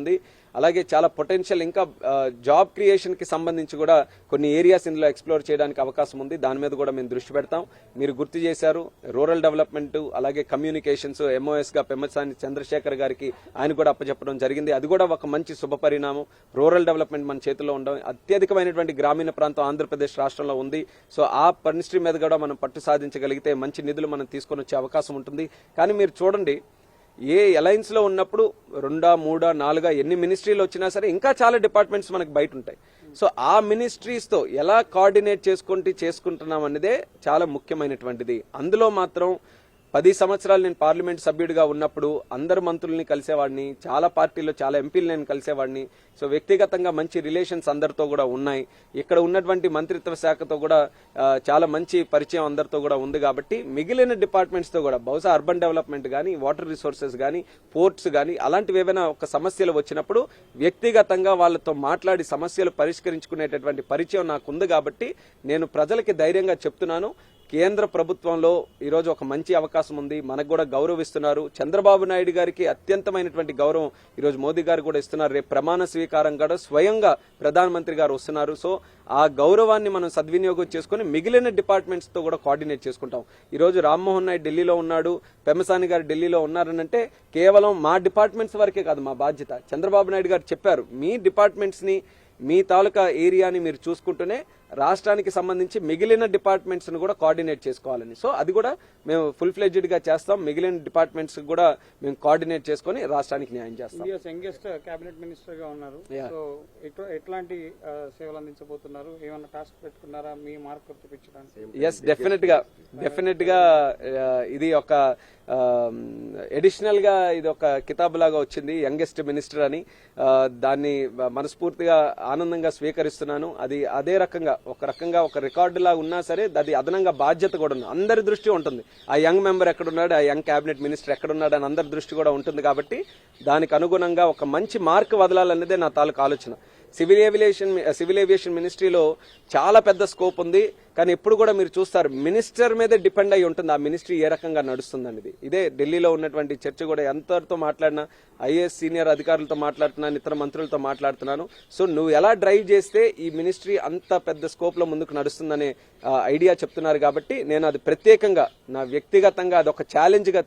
ఉంది. అలాగే చాలా పొటెన్షియల్ ఇంకా జాబ్ క్రియేషన్కి సంబంధించి కూడా కొన్ని ఏరియాస్ ఇందులో ఎక్స్ప్లోర్ చేయడానికి అవకాశం ఉంది. దాని మీద కూడా మేము దృష్టి పెడతాం. మీరు గుర్తు చేశారు రూరల్ డెవలప్మెంట్ అలాగే కమ్యూనికేషన్స్ ఎంఓఎస్గా పెమ్మసాని చంద్రశేఖర్ గారికి ఆయన కూడా అప్పచెప్పడం జరిగింది. అది కూడా ఒక మంచి శుభ పరిణామం. రూరల్ డెవలప్మెంట్ మన చేతిలో ఉండడం అత్యధికమైనటువంటి గ్రామీణ ప్రాంతం ఆంధ్రప్రదేశ్ రాష్ట్రంలో ఉంది. సో ఆ మినిస్ట్రీ మీద కూడా మనం పట్టు సాధించగలిగితే మంచి నిధులు మనం తీసుకొని వచ్చే అవకాశం ఉంటుంది. కానీ మీరు చూడండి ఏ అలయన్స్లో ఉన్నప్పుడు రెండా మూడా నాలుగా ఎన్ని మినిస్ట్రీలు వచ్చినా సరే ఇంకా చాలా డిపార్ట్మెంట్స్ మనకు బయట ఉంటాయి. సో ఆ మినిస్ట్రీస్తో ఎలా కోఆర్డినేట్ చేసుకుంటూ చేసుకుంటున్నాం అనేదే చాలా ముఖ్యమైనటువంటిది. అందులో మాత్రం పది సంవత్సరాలు నేను పార్లమెంట్ సభ్యుడిగా ఉన్నప్పుడు అందరు మంత్రుల్ని కలిసేవాడిని చాలా పార్టీల్లో చాలా ఎంపీలు నేను కలిసేవాడిని. సో వ్యక్తిగతంగా మంచి రిలేషన్స్ అందరితో కూడా ఉన్నాయి. ఇక్కడ ఉన్నటువంటి మంత్రిత్వ శాఖతో కూడా చాలా మంచి పరిచయం అందరితో కూడా ఉంది కాబట్టి మిగిలిన డిపార్ట్మెంట్స్తో కూడా బహుశా అర్బన్ డెవలప్మెంట్ కానీ వాటర్ రిసోర్సెస్ కానీ పోర్ట్స్ కానీ అలాంటివి ఏవైనా ఒక సమస్యలు వచ్చినప్పుడు వ్యక్తిగతంగా వాళ్ళతో మాట్లాడి సమస్యలు పరిష్కరించుకునేటటువంటి పరిచయం నాకు ఉంది కాబట్టి నేను ప్రజలకి ధైర్యంగా చెప్తున్నాను. కేంద్ర ప్రభుత్వంలో ఈరోజు ఒక మంచి అవకాశం ఉంది. మనకు కూడా గౌరవిస్తున్నారు. చంద్రబాబు నాయుడు గారికి అత్యంతమైనటువంటి గౌరవం ఈరోజు మోదీ గారు కూడా ఇస్తున్నారు. రేపు ప్రమాణ స్వీకారం కూడా స్వయంగా ప్రధానమంత్రి గారు వస్తున్నారు. సో ఆ గౌరవాన్ని మనం సద్వినియోగం చేసుకుని మిగిలిన డిపార్ట్మెంట్స్తో కూడా కోఆర్డినేట్ చేసుకుంటాం. ఈరోజు రామ్మోహన్ నాయుడు ఢిల్లీలో ఉన్నాడు. పెమసాని గారు ఢిల్లీలో ఉన్నారనంటే కేవలం మా డిపార్ట్మెంట్స్ వరకే కాదు మా బాధ్యత. చంద్రబాబు నాయుడు గారు చెప్పారు మీ డిపార్ట్మెంట్స్ని మీ తాలూకా ఏరియాని మీరు చూసుకుంటూనే రాష్ట్రానికి సంబంధించి మిగిలిన డిపార్ట్మెంట్స్ను కూడా కోఆర్డినేట్ చేసుకోవాలని. సో అది కూడా మేము ఫుల్ ఫ్లెడ్జ్డ్గా చేస్తాం. మిగిలిన డిపార్ట్మెంట్స్ కూడా మేము కోఆర్డినేట్ చేసుకొని రాష్ట్రానికి న్యాయం చేస్తాం. ఇండియాస్ యంగెస్ట్ కేబినెట్ మినిస్టర్గా ఉన్నారు. సో ఎట్లాంటి ఆ, సేవలు అందించబోతున్నారు? టాస్క్ పెట్టుకున్నారా? మీ తెప్పించడానికి ఎస్ డెఫినెట్గా డెఫినెట్గా ఆ, ఇది ఒక ఎడిషనల్గా ఇది ఒక కితాబ్ లాగా వచ్చింది. యంగెస్ట్ మినిస్టర్ అని. దాన్ని మనస్ఫూర్తిగా ఆనందంగా స్వీకరిస్తున్నాను. అది అదే రకంగా ఒక రకంగా ఒక రికార్డు లాగా ఉన్నా సరే అది అదనంగా బాధ్యత కూడా ఉంది. అందరి దృష్టి ఉంటుంది. ఆ యంగ్ మెంబర్ ఎక్కడున్నాడు ఆ యంగ్ క్యాబినెట్ మినిస్టర్ ఎక్కడున్నాడు అని అందరి దృష్టి కూడా ఉంటుంది కాబట్టి దానికి అనుగుణంగా ఒక మంచి మార్క్ వదలాలన్నదే నా తాలూకు ఆలోచన. సివిల్ ఏవియేషన్ సివిల్ ఏవియేషన్ మినిస్ట్రీలో చాలా పెద్ద స్కోప్ ఉంది. కానీ ఎప్పుడు కూడా మీరు చూస్తారు మినిస్టర్ మీదే డిపెండ్ అయి ఉంటుంది ఆ మినిస్ట్రీ ఏ రకంగా నడుస్తుందనేది. ఇదే ఢిల్లీలో ఉన్నటువంటి చర్చ కూడా ఎంతతో మాట్లాడినా ఐఏఎస్ సీనియర్ అధికారులతో మాట్లాడుతున్నాను ఇతర మంత్రులతో మాట్లాడుతున్నాను. సో నువ్వు ఎలా డ్రైవ్ చేస్తే ఈ మినిస్ట్రీ అంత పెద్ద స్కోప్లో ముందుకు నడుస్తుందనే ఐడియా చెప్తున్నారు కాబట్టి నేను అది ప్రత్యేకంగా నా వ్యక్తిగతంగా అది ఒక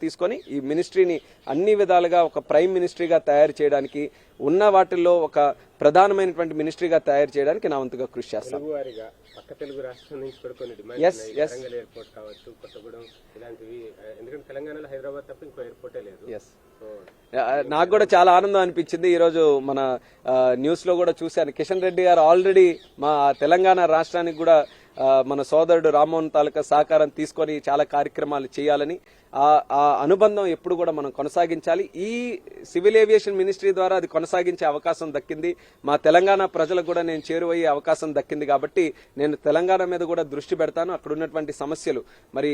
తీసుకొని ఈ మినిస్ట్రీని అన్ని విధాలుగా ఒక ప్రైమ్ మినిస్ట్రీగా తయారు చేయడానికి ఉన్న వాటిల్లో ఒక ప్రధానమైనటువంటి మినిస్ట్రీగా తయారు చేయడానికి నా వంతుగా కృషి చేస్తాను. పక్క తెలుగు రాష్ట్రం నుంచి కూడా కొన్ని yes. వరంగల్ ఎయిర్పోర్ట్ కావచ్చు కొత్తగూడెం ఇలాంటివి. ఎందుకంటే తెలంగాణలో హైదరాబాద్ తప్ప ఇంకో ఎయిర్పోర్టే లేదు. సో నాకు కూడా చాలా ఆనందం అనిపించింది. ఈ రోజు మన న్యూస్లో కూడా చూశాను. కిషన్ రెడ్డి గారు ఆల్రెడీ మా తెలంగాణ రాష్ట్రానికి కూడా మన సోదరుడు రామ్మోహన్ తాలూకా సహకారం తీసుకొని చాలా కార్యక్రమాలు చేయాలని ఆ అనుబంధం ఎప్పుడు కూడా మనం కొనసాగించాలి. ఈ సివిల్ ఏవియేషన్ మినిస్ట్రీ ద్వారా అది కొనసాగించే అవకాశం దక్కింది. మా తెలంగాణ ప్రజలకు కూడా నేను చేరువయ్యే అవకాశం దక్కింది కాబట్టి నేను తెలంగాణ మీద కూడా దృష్టి పెడతాను. అక్కడ ఉన్నటువంటి సమస్యలు మరి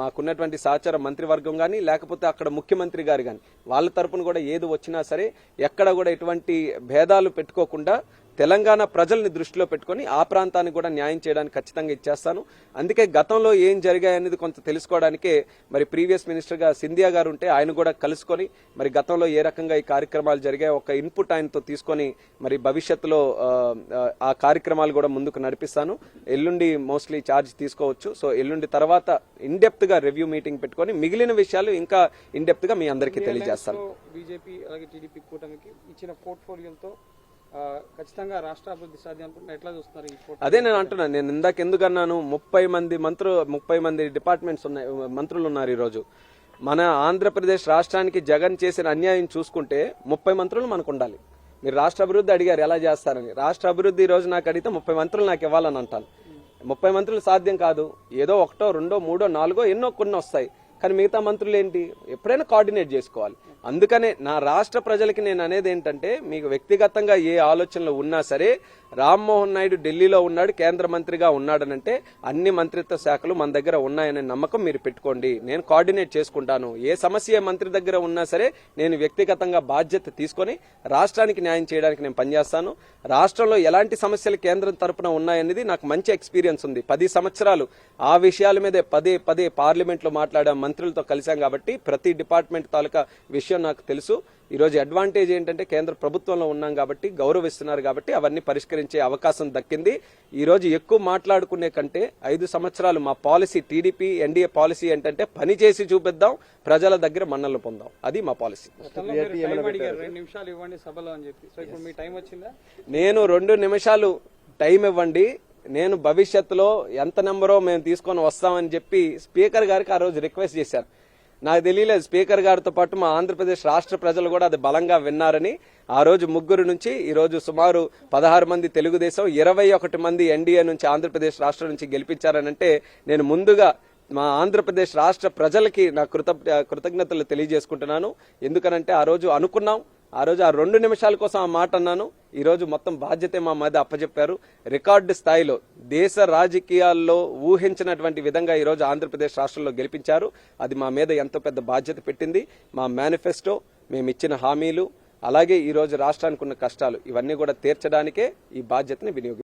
మాకున్నటువంటి సహచార మంత్రివర్గం కానీ లేకపోతే అక్కడ ముఖ్యమంత్రి గారు కానీ వాళ్ళ తరపున కూడా ఏది వచ్చినా సరే ఎక్కడ కూడా ఎటువంటి భేదాలు పెట్టుకోకుండా తెలంగాణ ప్రజల్ని దృష్టిలో పెట్టుకొని ఆ ప్రాంతానికి కూడా న్యాయం చేయడానికి ఖచ్చితంగా ఇచ్చేస్తాను. అందుకే గతంలో ఏం జరిగాయనేది కొంత తెలుసుకోవడానికే మరి ప్రీవియస్ మినిస్టర్గా సింధియా గారు ఉంటే ఆయన కూడా కలుసుకొని మరి గతంలో ఏ రకంగా ఈ కార్యక్రమాలు జరిగాయి ఒక ఇన్పుట్ ఆయనతో తీసుకొని మరి భవిష్యత్తులో ఆ, కార్యక్రమాలు కూడా ముందుకు నడిపిస్తాను. ఎల్లుండి మోస్ట్లీ ఛార్జ్ తీసుకోవచ్చు. సో ఎల్లుండి తర్వాత ఇన్ డెప్త్గా రివ్యూ మీటింగ్ పెట్టుకొని మిగిలిన విషయాలు ఇంకా ఇన్ డెప్త్గా మీ అందరికీ తెలియజేస్తాను. బీజేపీ అలాగే టీడీపీ కూటమికి ఇచ్చిన పోర్ట్ఫోలియోతో ఖచ్చితంగా రాష్ట్ర అభివృద్ధి సాధ్యం ఎట్లా చూస్తున్నారు అదే నేను అంటున్నాను నేను ఇందాక ఎందుకు అన్నాను? ముప్పై మంది మంత్రులు ముప్పై మంది డిపార్ట్మెంట్స్ ఉన్నాయి మంత్రులు ఉన్నారు ఈరోజు. మన ఆంధ్రప్రదేశ్ రాష్ట్రానికి జగన్ చేసిన అన్యాయం చూసుకుంటే ముప్పై మంత్రులు మనకు ఉండాలి. మీరు రాష్ట్ర అభివృద్ధి అడిగారు ఎలా చేస్తారని. రాష్ట్ర అభివృద్ధి ఈ రోజు నాకు అడిగితే ముప్పై మంత్రులు నాకు ఇవ్వాలని అంటాను. ముప్పై మంత్రులు సాధ్యం కాదు. ఏదో ఒకటో రెండో మూడో నాలుగో ఎన్నో కొన్ని వస్తాయి. కానీ మిగతా మంత్రులు ఏంటి ఎప్పుడైనా కోఆర్డినేట్ చేసుకోవాలి. అందుకనే నా రాష్ట్ర ప్రజలకి నేను అనేది ఏంటంటే మీకు వ్యక్తిగతంగా ఏ ఆలోచనలు ఉన్నా సరే రామ్మోహన్ నాయుడు ఢిల్లీలో ఉన్నాడు కేంద్ర మంత్రిగా ఉన్నాడనంటే అన్ని మంత్రిత్వ శాఖలు మన దగ్గర ఉన్నాయనే నమ్మకం మీరు పెట్టుకోండి. నేను కోఆర్డినేట్ చేసుకుంటాను. ఏ సమస్య మంత్రి దగ్గర ఉన్నా సరే నేను వ్యక్తిగతంగా బాధ్యత తీసుకొని రాష్ట్రానికి న్యాయం చేయడానికి నేను పనిచేస్తాను. రాష్ట్రంలో ఎలాంటి సమస్యలు కేంద్రం తరపున ఉన్నాయనేది నాకు మంచి ఎక్స్పీరియన్స్ ఉంది. పది సంవత్సరాలు ఆ విషయాల మీదే పదే పదే పార్లమెంట్లో మాట్లాడాం మంత్రులతో కలిశాం కాబట్టి ప్రతి డిపార్ట్మెంట్ తాలూకా విషయం నాకు తెలుసు. ఈరోజు అడ్వాంటేజ్ ఏంటంటే కేంద్ర ప్రభుత్వంలో ఉన్నాం కాబట్టి గౌరవిస్తున్నారు కాబట్టి అవన్నీ పరిష్కరించే అవకాశం దక్కింది. ఈ రోజు ఎక్కువ మాట్లాడుకునే కంటే ఐదు సంవత్సరాలు మా పాలసీ టీడీపీ ఎన్డీఏ పాలసీ ఏంటంటే పని చేసి చూపిద్దాం ప్రజల దగ్గర మన్నలు పొందాం. అది మా పాలసీ. గతంలో మీరు టైం అడిగారు. రెండు నిమిషాలు ఇవ్వండి సభలో అని చెప్పి. సో ఇప్పుడు మీ టైం వచ్చిందా? నేను రెండు నిమిషాలు టైం ఇవ్వండి. నేను భవిష్యత్తులో ఎంత నెంబరో మేము తీసుకొని వస్తామని చెప్పి స్పీకర్ గారికి ఆ రోజు రిక్వెస్ట్ చేశాను నాకు తెలియలేదు స్పీకర్ గారితో పాటు మా ఆంధ్రప్రదేశ్ రాష్ట్ర ప్రజలు కూడా అది బలంగా విన్నారని. ఆ రోజు ముగ్గురు నుంచి ఈ రోజు సుమారు పదహారు మంది తెలుగుదేశం ఇరవై ఒకటి మంది ఎన్డీఏ నుంచి ఆంధ్రప్రదేశ్ రాష్ట్రం నుంచి గెలిపించారనంటే నేను ముందుగా మా ఆంధ్రప్రదేశ్ రాష్ట్ర ప్రజలకి నా కృత కృతజ్ఞతలు తెలియజేసుకుంటున్నాను. ఎందుకనంటే ఆ రోజు అనుకున్నాం ఆ రోజు ఆ రెండు నిమిషాల కోసం ఆ మాట అన్నాను. ఈ రోజు మొత్తం బాధ్యత మా మీద అప్పచెప్పారు రికార్డు స్థాయిలో దేశ రాజకీయాల్లో ఊహించినటువంటి విధంగా ఈ రోజు ఆంధ్రప్రదేశ్ రాష్ట్రంలో గెలిపించారు. అది మా మీద ఎంతో పెద్ద బాధ్యత పెట్టింది. మా మేనిఫెస్టో మేము ఇచ్చిన హామీలు అలాగే ఈ రోజు రాష్ట్రానికి ఉన్న కష్టాలు ఇవన్నీ కూడా తీర్చడానికే ఈ బాధ్యతని వినియోగి